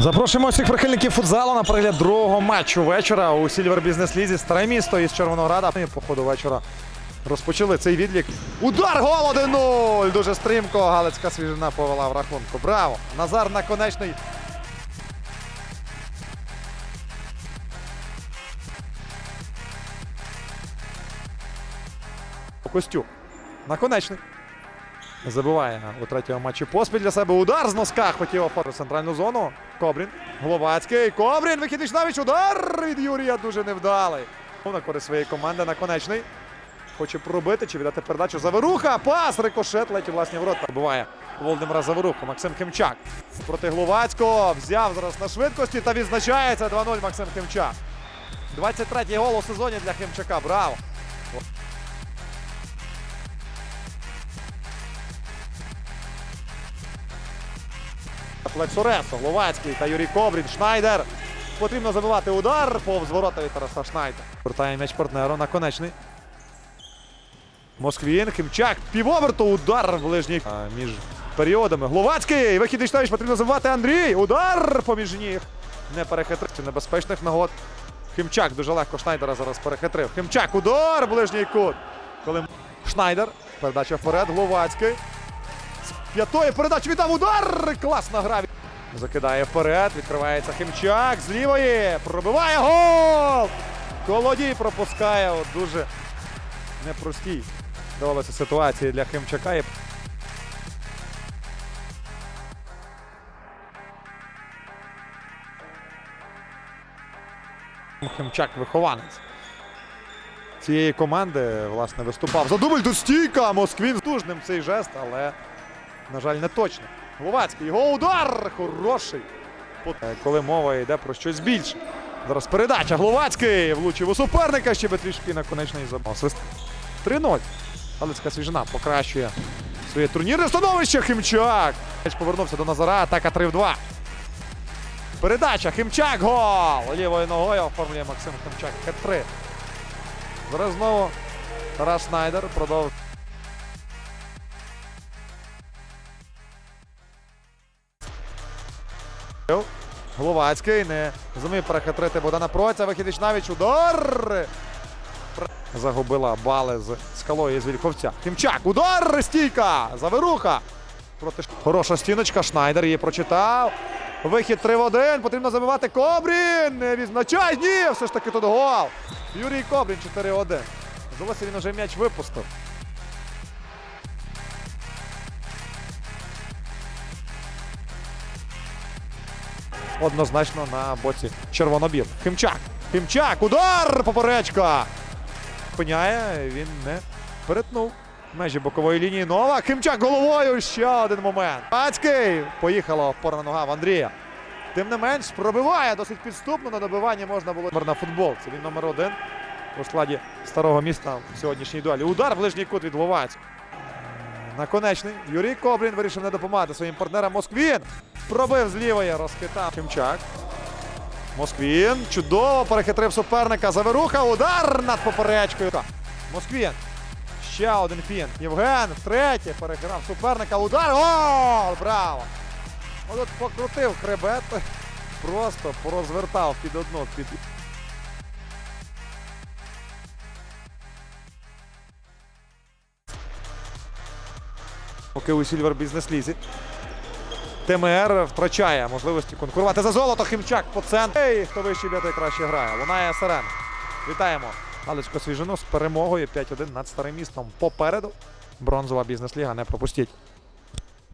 Запрошуємо всіх прихильників футзалу на перегляд другого матчу вечора у Сільвер Бізнес Лізі. Старе місто із Червонограда. По ходу вечора розпочали цей відлік. Удар гол 1-0! Дуже стрімко. Галицька свіжина повела в рахунку. Браво! Назар наконечний. Костюк. Наконечний. Забиває у третьому матчі поспіль для себе удар з носка. Хотів оформити центральну зону. Кобрін. Гловацький. Кобрін. Вихідний навіть удар від Юрія дуже невдалий. На користь своєї команди наконечний. Хоче пробити чи віддати передачу. Заверуха. Пас. Рикошет. Летів власні ворота. Пробиває Володимира Заверуху. Максим Кимчак. Проти Гловацького. Взяв зараз на швидкості та відзначається 2-0 Максим Кимчак. 23-й гол у сезоні для Кимчака. Браво! Флексоресо, Гловацький та Юрій Кобрін. Шнайдер. Потрібно забивати удар повз ворота від Тараса Шнайдер. Вертає м'яч партнеру. Наконечний. Москвін. Химчак. Півоберту. Удар ближній між періодами. Гловацький. Вихідний штович. Потрібно забивати Андрій. Удар поміж ніг. Не перехитрив. Небезпечних нагод. Химчак дуже легко Шнайдера зараз перехитрив. Химчак. Удар. Ближній кут. Коли Шнайдер. Передача вперед. Гловацький. П'ятої передачі віддав удар! Класна гра. Закидає вперед, відкривається Химчак з лівої. Пробиває гол! Колодій пропускає. От дуже непростій. Давалося ситуації для Химчака. Химчак вихованець цієї команди власне виступав. За дубль тут стійка! Москвін тужним цей жест, але, на жаль, не точно. Гловацький. Його удар! Хороший. Е, Коли мова йде про щось більше. Зараз передача. Гловацький влучив у суперника. Ще би трішки наконечний забав. Свист. 3-0. Галицька свіжина покращує своє турнірне становище. Химчак. Повернувся до Назара. Атака 3 в 2. Передача. Химчак. Гол! Лівою ногою оформлює Максим Химчак. Хет-3. Зараз знову Тарас Шнайдер продовжує. Головацький не зумів перехитрити Богдана Проця. Вихідич навіть удар. Загубила бали з скалою з Вільховця. Хімчак. Удар! Стійка! Заверуха. Проти... Хороша стіночка. Шнайдер її прочитав. Вихід 3 в 1. Потрібно забивати Кобрін. Не відзначай. Ні, все ж таки тут гол. Юрій Кобрін 4-1. Здалося, він уже м'яч випустив. Однозначно на боці червоно-біл. Химчак. Химчак. Удар! Поперечка. Пиняє. Він не перетнув. Межі бокової лінії Нова. Химчак головою. Ще один момент. Пацький. Поїхала опорна нога в Андрія. Тим не менш, пробиває досить підступно. На добиванні можна було номер на футболці. Він номер один у складі старого міста в сьогоднішній дуелі. Удар в ближній кут від Ловацького. Наконечний. Юрій Кобрін вирішив не допомагати своїм партнерам Москвін. Пробив з лівої, розхитав Химчак. Москвін. Чудово перехитрив суперника. Заверуха. Удар над поперечкою. Москвін. Ще один фін. Євген втретє переграв суперника. Удар. Гол! Браво! От покрутив хребет. Просто порозвертав під одно. Під... Поки у Сільвер Бізнес Лізі. ТМР втрачає можливості конкурувати за золото. Химчак по центру. Ей, хто вище б'є, той краще грає. Лунає сирена. Вітаємо Галицько Свіжину з перемогою 5-1 над старим містом. Попереду бронзова бізнес-ліга. Не пропустіть.